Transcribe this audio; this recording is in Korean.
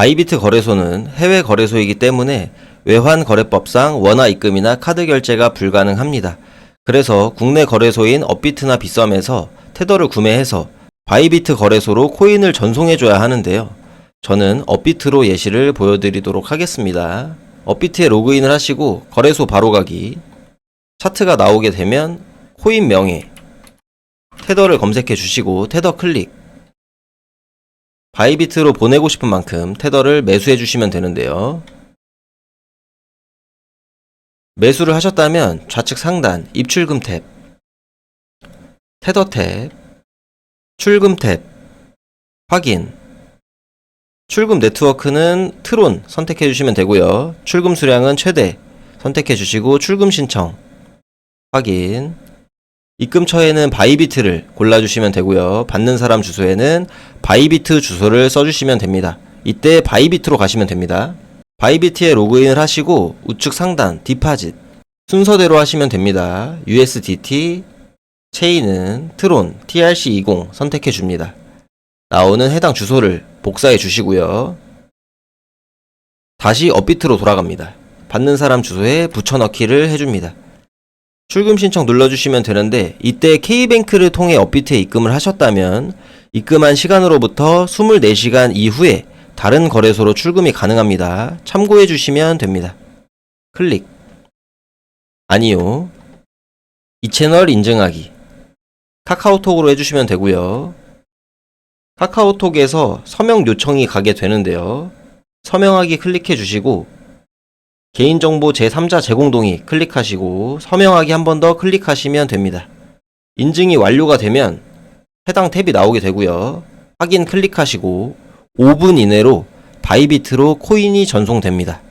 바이비트 거래소는 해외 거래소이기 때문에 외환 거래법상 원화 입금이나 카드 결제가 불가능합니다. 그래서 국내 거래소인 업비트나 빗썸에서 테더를 구매해서 바이비트 거래소로 코인을 전송해줘야 하는데요. 저는 업비트로 예시를 보여드리도록 하겠습니다. 업비트에 로그인을 하시고 거래소 바로 가기 차트가 나오게 되면 코인 명예 테더를 검색해 주시고 테더 클릭 바이비트로 보내고 싶은 만큼 테더를 매수해 주시면 되는데요. 매수를 하셨다면 좌측 상단 입출금 탭, 테더 탭, 출금 탭, 확인. 출금 네트워크는 트론 선택해 주시면 되고요. 출금 수량은 최대 선택해 주시고 출금 신청 확인. 입금처에는 바이비트를 골라주시면 되고요. 받는 사람 주소에는 바이비트 주소를 써주시면 됩니다. 이때 바이비트로 가시면 됩니다. 바이비트에 로그인을 하시고 우측 상단 디파짓 순서대로 하시면 됩니다. USDT 체인은 트론 TRC20 선택해 줍니다. 나오는 해당 주소를 복사해 주시고요. 다시 업비트로 돌아갑니다. 받는 사람 주소에 붙여넣기를 해줍니다. 출금 신청 눌러주시면 되는데 이때 K뱅크를 통해 업비트에 입금을 하셨다면 입금한 시간으로부터 24시간 이후에 다른 거래소로 출금이 가능합니다. 참고해 주시면 됩니다. 클릭. 아니요. 이 채널 인증하기. 카카오톡으로 해주시면 되고요. 카카오톡에서 서명 요청이 가게 되는데요. 서명하기 클릭해 주시고 개인정보 제3자 제공 동의 클릭하시고 서명하기 한 번 더 클릭하시면 됩니다. 인증이 완료가 되면 해당 탭이 나오게 되고요. 확인 클릭하시고 5분 이내로 바이비트로 코인이 전송됩니다.